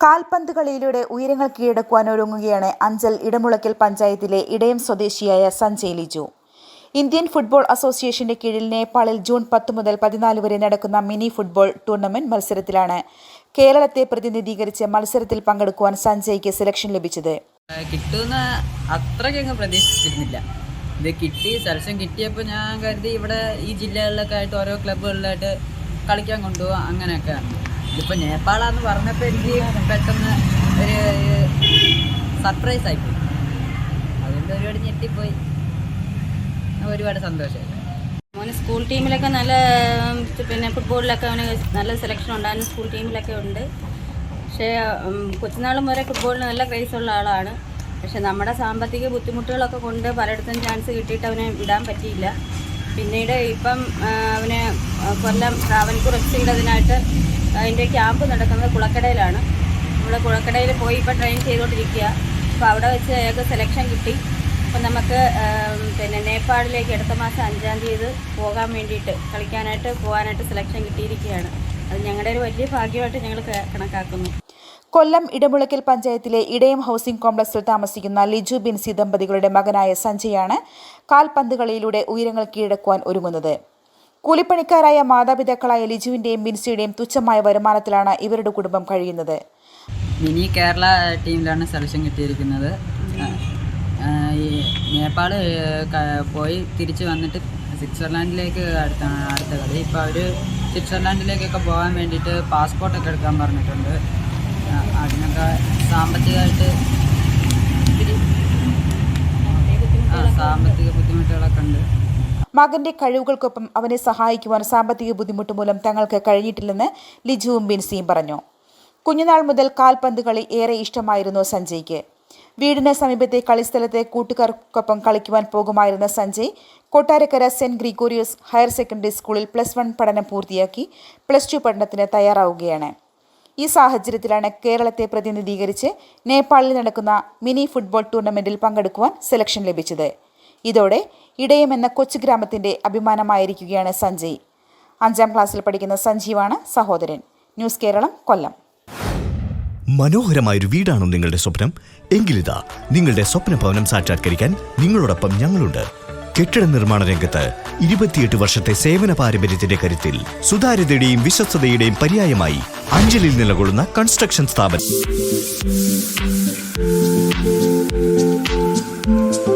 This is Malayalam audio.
കാൽപന്ത് കളിയിലൂടെ ഉയരങ്ങൾ കീഴടക്കുവാൻ ഒരുങ്ങുകയാണ് അഞ്ചൽ ഇടമുളയ്ക്കൽ പഞ്ചായത്തിലെ ഇടയം സ്വദേശിയായ സഞ്ജയ് ലിജു. ഇന്ത്യൻ ഫുട്ബോൾ അസോസിയേഷന്റെ കീഴിൽ നേപ്പാളിൽ ജൂൺ പത്ത് മുതൽ പതിനാല് വരെ നടക്കുന്ന മിനി ഫുട്ബോൾ ടൂർണമെന്റ് മത്സരത്തിലാണ് കേരളത്തെ പ്രതിനിധീകരിച്ച് മത്സരത്തിൽ പങ്കെടുക്കുവാൻ സഞ്ജയ്ക്ക് സെലക്ഷൻ ലഭിച്ചത്. കിട്ടുന്ന അത്രയ്ക്കങ്ങ് പ്രതീക്ഷിച്ചിരുന്നില്ല. ഇത് കിട്ടി സെലക്ഷൻ കിട്ടിയപ്പോൾ ഞാൻ കരുതി ഇവിടെ ഈ ജില്ലകളിലൊക്കെ ആയിട്ട് ഓരോ ക്ലബ്ബുകളിലായിട്ട് കളിക്കാൻ കൊണ്ടുപോകാം അങ്ങനെയൊക്കെ ഇതിപ്പോൾ നേപ്പാളാന്ന് പറഞ്ഞപ്പോൾ എനിക്ക് പെട്ടെന്ന് ഒരു സർപ്രൈസ് ആയിപ്പോയി അതുകൊണ്ട് ഒരുപാട് ഞെട്ടിപ്പോയി. ഒരുപാട് സന്തോഷമായി. മോന് സ്കൂൾ ടീമിലൊക്കെ നല്ല പിന്നെ ഫുട്ബോളിലൊക്കെ അവന് നല്ല സെലക്ഷൻ ഉണ്ടായിരുന്നു. സ്കൂൾ ടീമിലൊക്കെ ഉണ്ട്. പക്ഷേ കൊച്ചുനാളും വരെ ഫുട്ബോളിന് നല്ല ക്രേസ് ഉള്ള ആളാണ്. പക്ഷെ നമ്മുടെ സാമ്പത്തിക ബുദ്ധിമുട്ടുകളൊക്കെ കൊണ്ട് പലയിടത്തും ചാൻസ് കിട്ടിയിട്ട് അവനെ വിടാൻ പറ്റിയില്ല. പിന്നീട് ഇപ്പം അവന് കൊല്ലം ട്രാവൻകൂർ എഫ് സിയുടേതിനായിട്ട് അതിന്റെ ക്യാമ്പ് നടക്കുന്നത് കുളക്കടയിലാണ്. നമ്മൾ കുളക്കടയിൽ പോയി ഇപ്പോൾ ട്രെയിൻ ചെയ്തുകൊണ്ടിരിക്കുക അപ്പോൾ അവിടെ വെച്ച് അയാൾക്ക് സെലക്ഷൻ കിട്ടി. അപ്പോൾ നമുക്ക് പിന്നെ നേപ്പാളിലേക്ക് അടുത്ത മാസം അഞ്ചാം തീയതി പോകാൻ വേണ്ടിയിട്ട് കളിക്കാനായിട്ട് പോകാനായിട്ട് സെലക്ഷൻ കിട്ടിയിരിക്കുകയാണ് അത് ഞങ്ങളുടെ ഒരു വലിയ ഭാഗ്യമായിട്ട് ഞങ്ങൾ കണക്കാക്കുന്നു. കൊല്ലം ഇടമുളയ്ക്കൽ പഞ്ചായത്തിലെ ഇടയം ഹൗസിംഗ് കോംപ്ലക്സിൽ താമസിക്കുന്ന ലിജു ബിൻസി ദമ്പതികളുടെ മകനായ സഞ്ജയാണ് കാൽപന്ത് കളിയിലൂടെ ഉയരങ്ങൾ കീഴടക്കുവാൻ ഒരുങ്ങുന്നത്. കൂലിപ്പണിക്കാരായ മാതാപിതാക്കളായ ലിജുവിന്റെയും മിൻസിയുടെയും തുച്ഛമായ വരുമാനത്തിലാണ് ഇവരുടെ കുടുംബം കഴിയുന്നത്. മിനി കേരള ടീമിലാണ് സെലക്ഷൻ കിട്ടിയിരിക്കുന്നത്. നേപ്പാൾ പോയി തിരിച്ചു വന്നിട്ട് സ്വിറ്റ്സർലാൻഡിലേക്ക് അടുത്ത അടുത്ത കളി. ഇപ്പോൾ അവർ സ്വിറ്റ്സർലാൻഡിലേക്കൊക്കെ പോകാൻ വേണ്ടിയിട്ട് പാസ്പോർട്ടൊക്കെ എടുക്കാൻ പറഞ്ഞിട്ടുണ്ട്. അതിനൊക്കെ സാമ്പത്തികമായിട്ട് സാമ്പത്തിക ബുദ്ധിമുട്ടുകളൊക്കെ ഉണ്ട്. മകന്റെ കഴിവുകൾക്കൊപ്പം അവനെ സഹായിക്കുവാൻ സാമ്പത്തിക ബുദ്ധിമുട്ട് മൂലം തങ്ങൾക്ക് കഴിഞ്ഞിട്ടില്ലെന്ന് ലിജുവും ബിൻസിയും പറഞ്ഞു. കുഞ്ഞുനാൾ മുതൽ കാൽപന്ത് കളി ഏറെ ഇഷ്ടമായിരുന്നു സഞ്ജയ്ക്ക്. വീടിന് സമീപത്തെ കളിസ്ഥലത്തെ കൂട്ടുകാർക്കൊപ്പം കളിക്കുവാൻ പോകുമായിരുന്ന Sanjay Kottarakkara saint Gregorios higher secondary സ്കൂളിൽ പ്ലസ് വൺ പഠനം പൂർത്തിയാക്കി പ്ലസ് ടു പഠനത്തിന് തയ്യാറാവുകയാണ്. ഈ സാഹചര്യത്തിലാണ് കേരളത്തെ പ്രതിനിധീകരിച്ച് നേപ്പാളിൽ നടക്കുന്ന മിനി ഫുട്ബോൾ ടൂർണമെന്റിൽ പങ്കെടുക്കുവാൻ സെലക്ഷൻ ലഭിച്ചത്. ഇതോടെ ഇടയം എന്ന കൊച്ചു ഗ്രാമത്തിന്റെ അഭിമാനമായിരിക്കുകയാണ് സഞ്ജയ്. അഞ്ചാം ക്ലാസ്സിൽ പഠിക്കുന്ന സഞ്ജീവാണ് സഹോദരൻ. ന്യൂസ് കേരളം കൊല്ലം. മനോഹരമായൊരു വീടാണോ നിങ്ങളുടെ സ്വപ്നം. എങ്കിലിതാ നിങ്ങളുടെ സ്വപ്ന ഭവനം സാക്ഷാത്കരിക്കാൻ നിങ്ങളോടൊപ്പം ഞങ്ങളുണ്ട്. കെട്ടിട നിർമ്മാണ രംഗത്ത് ഇരുപത്തിയെട്ട് വർഷത്തെ സേവന പാരമ്പര്യത്തിന്റെ കരുത്തിൽ സുതാര്യതയുടെയും വിശ്വസ്തയുടെയും പര്യായമായി അഞ്ചലിൽ നിലകൊള്ളുന്ന കൺസ്ട്രക്ഷൻ സ്ഥാപനം.